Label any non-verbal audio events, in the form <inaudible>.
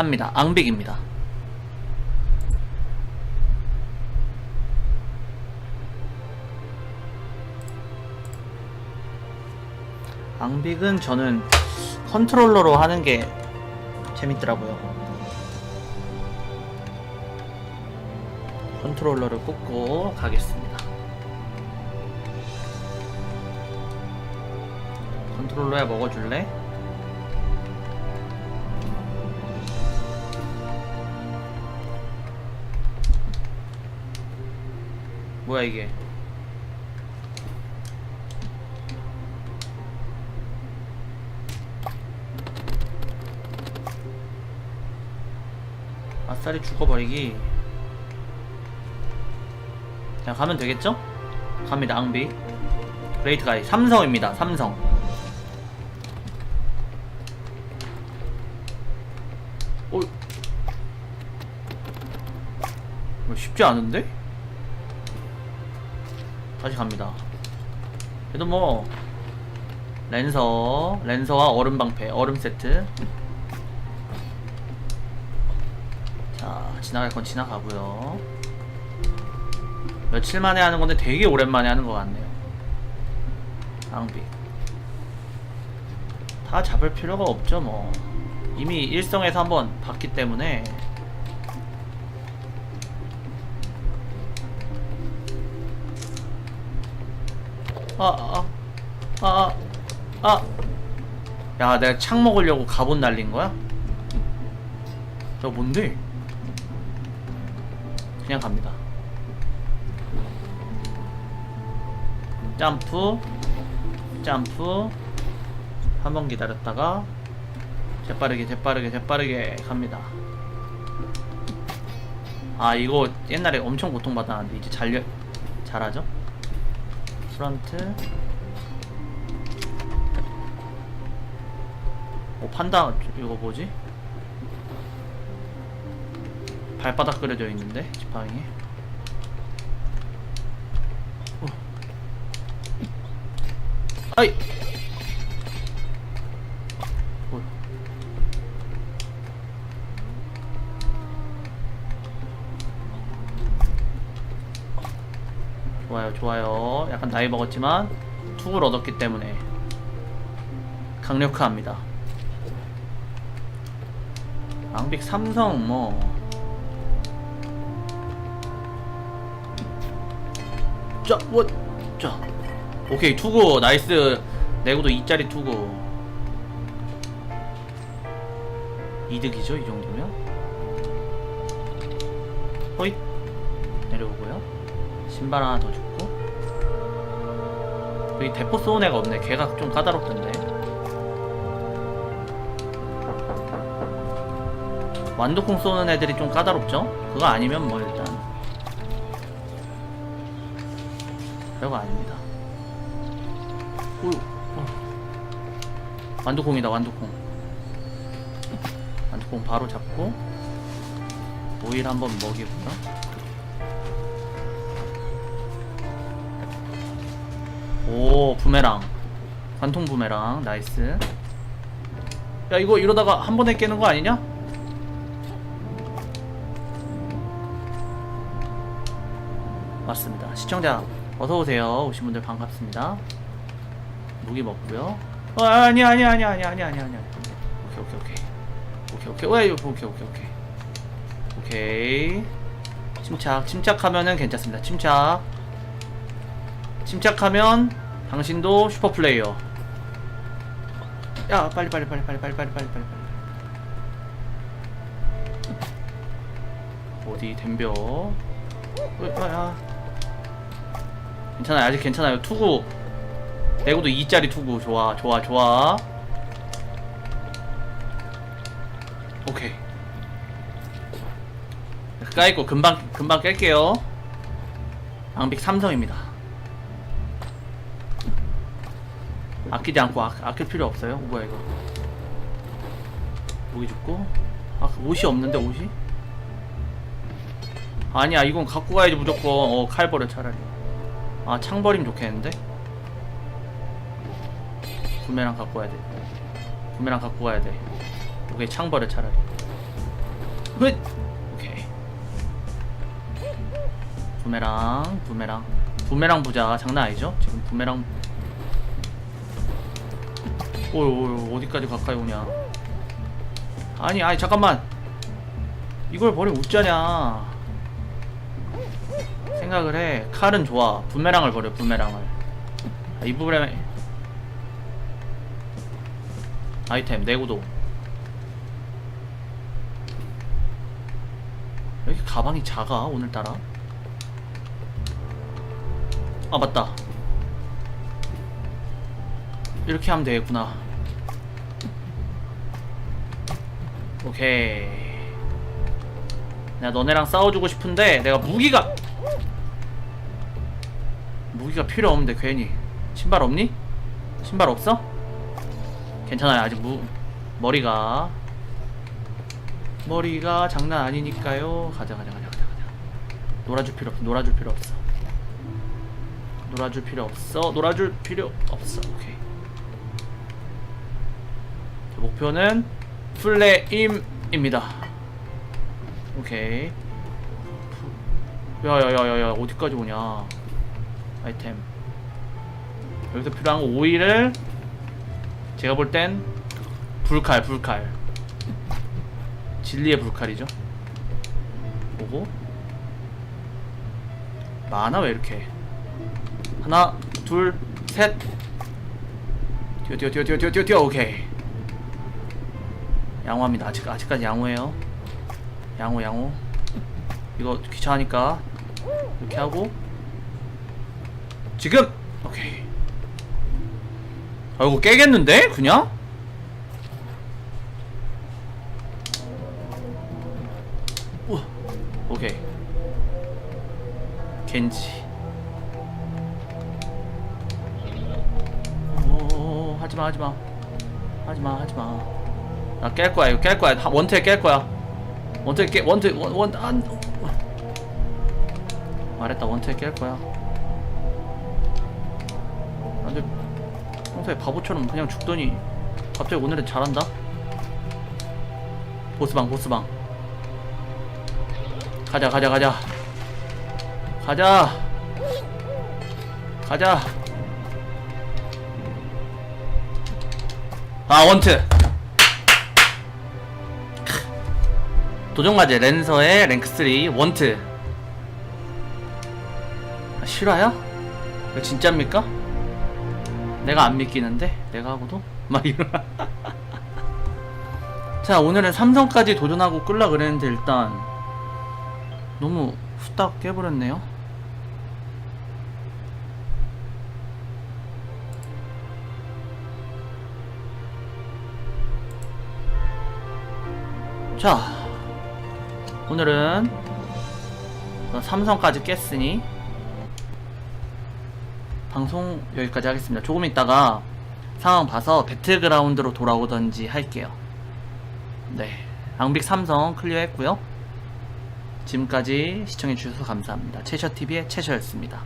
갑니다. 앙빅입니다. 앙빅은 저는 컨트롤러로 하는 게 재밌더라고요. 컨트롤러를 꽂고 가겠습니다. 컨트롤러야 먹어줄래? 뭐야 이게? 아싸리 죽어버리기. 자 가면 되겠죠? 갑니다 앙비. 브레이트 가이 삼성입니다. 삼성. 어, 이거 쉽지 않은데? 다시 갑니다. 그래도 뭐 랜서, 랜서와 얼음 방패, 얼음 세트. 자, 지나갈 건 지나가고요. 며칠 만에 하는 건데 되게 오랜만에 하는 것 같네요. 낭비. 다 잡을 필요가 없죠, 뭐. 이미 일성에서 한번 봤기 때문에 아, 아, 아, 아, 아. 야, 내가 창 먹으려고 갑옷 날린 거야? 야, 뭔데? 그냥 갑니다. 점프, 점프. 한 번 기다렸다가 재빠르게, 재빠르게, 재빠르게 갑니다. 아, 이거 옛날에 엄청 고통받았는데 이제 잘, 잘하죠? 프런트 오 판다 이거 뭐지? 발바닥 그려져 있는데 지팡이 어. 아이 좋아요 좋아요. 약간 나이 먹었지만 툭을 얻었기 때문에 강력합니다. 앙빅 삼성 뭐. 자, 뭐, 자, 오케이 투구. 나이스. 내구도 2짜리 투구. 이득이죠 이 정도면? 호잇. 내려오고요 신발 하나 더 줬고. 여기 대포 쏘는 애가 없네. 걔가 좀 까다롭던데. 완두콩 쏘는 애들이 좀 까다롭죠? 그거 아니면 뭐 일단 별거 아닙니다. 오, 어. 완두콩이다 완두콩. 완두콩 바로 잡고 오일 한번 먹이고요 부메랑. 관통 부메랑. 나이스. 야 이거 이러다가 한 번에 깨는 거 아니냐? 맞습니다. 시청자 어서오세요. 오신 분들 반갑습니다. 무기 먹고요. 어 아니 아니 아니 아니 아니 아니 아니 오케이 오케이 오케이. 오케이 오케이. 오케이 오케이 오케이 오케이. 오케이. 침착 침착하면은 괜찮습니다. 침착. 침착하면 당신도 슈퍼 플레이어. 야 빨리 빨리 빨리 빨리 빨리 빨리 빨리 빨리 빨리. 어디 덤벼? 어, 야. 괜찮아요 아직 괜찮아요 투구 내구도 2짜리 투구 좋아 좋아 좋아 오케이 까있고 금방 금방 깰게요 앙빅 삼성입니다 아끼지 않고 아, 아낄 필요 없어요. 뭐야 이거? 무기 죽고? 아 옷이 없는데 옷이? 아니야 이건 갖고 가야지 무조건. 어 칼 버려 차라리. 아 창버림 좋겠는데? 구매랑 갖고 가야 돼. 구매랑 갖고 가야 돼. 오케이 창버려 차라리. 훗! 오케이. 부메랑, 부메랑. 부메랑 부자 장난 아니죠? 지금 부메랑. 오, 오, 어디까지 가까이 오냐. 아니, 아니, 잠깐만. 이걸 버리면 웃자냐. 생각을 해. 칼은 좋아. 부메랑을 버려, 부메랑을. 아, 이 부메랑. 아이템, 내구도. 왜 이렇게 가방이 작아 오늘따라 아 맞다 이렇게 하면 되겠구나 오케이 내가 너네랑 싸워주고 싶은데 내가 무기가 무기가 필요 없는데 괜히 신발 없니? 신발 없어? 괜찮아요 아직 무 머리가 머리가 장난 아니니까요. 가자 가자 가자 가자 가자. 놀아줄 필요 없어. 놀아줄 필요 없어. 놀아줄 필요 없어. 놀아줄 필요 없어. 오케이. 자, 목표는 플레임입니다. 오케이. 야야야야야 어디까지 오냐? 아이템. 여기서 필요한 거 오일을 제가 볼 땐 불칼 불칼. 진리의 불칼이죠. 보고 많아 왜 이렇게 하나 둘셋 뛰어 뛰어 뛰어 뛰어 뛰어 뛰어 오케이 양호합니다. 아직 아직까지 양호해요. 양호 양호. 이거 귀찮으니까 이렇게 하고. 지금! 오케이. 아 이거 깨겠는데? 그냥? 오케이. 겐지. 오 하지마 하지마. 하지마 하지마 나 깰 거야 이거 깰 거야. 다- 원투에 깰 거야. 원투에 깨 원투 원원안 말했다. 원투에 깰 거야. 근데 평소에 바보처럼 그냥 죽더니 갑자기 오늘은 잘한다? 보스방 보스방. 가자 가자 가자. 가자. 가자. 아 원트 도전과제 랜서의 랭크3 원트 아, 실화야? 이거 진짜입니까? 내가 안 믿기는데? 내가 하고도? <laughs> 막 이런 <laughs> 자 오늘은 삼성까지 도전하고 끌라 그랬는데 일단 너무 후딱 깨버렸네요. 자, 오늘은 삼성까지 깼으니 방송 여기까지 하겠습니다. 조금 있다가 상황 봐서 배틀그라운드로 돌아오던지 할게요. 네, 앙빅 삼성 클리어 했고요. 지금까지 시청해주셔서 감사합니다. 채셔TV의 채셔였습니다.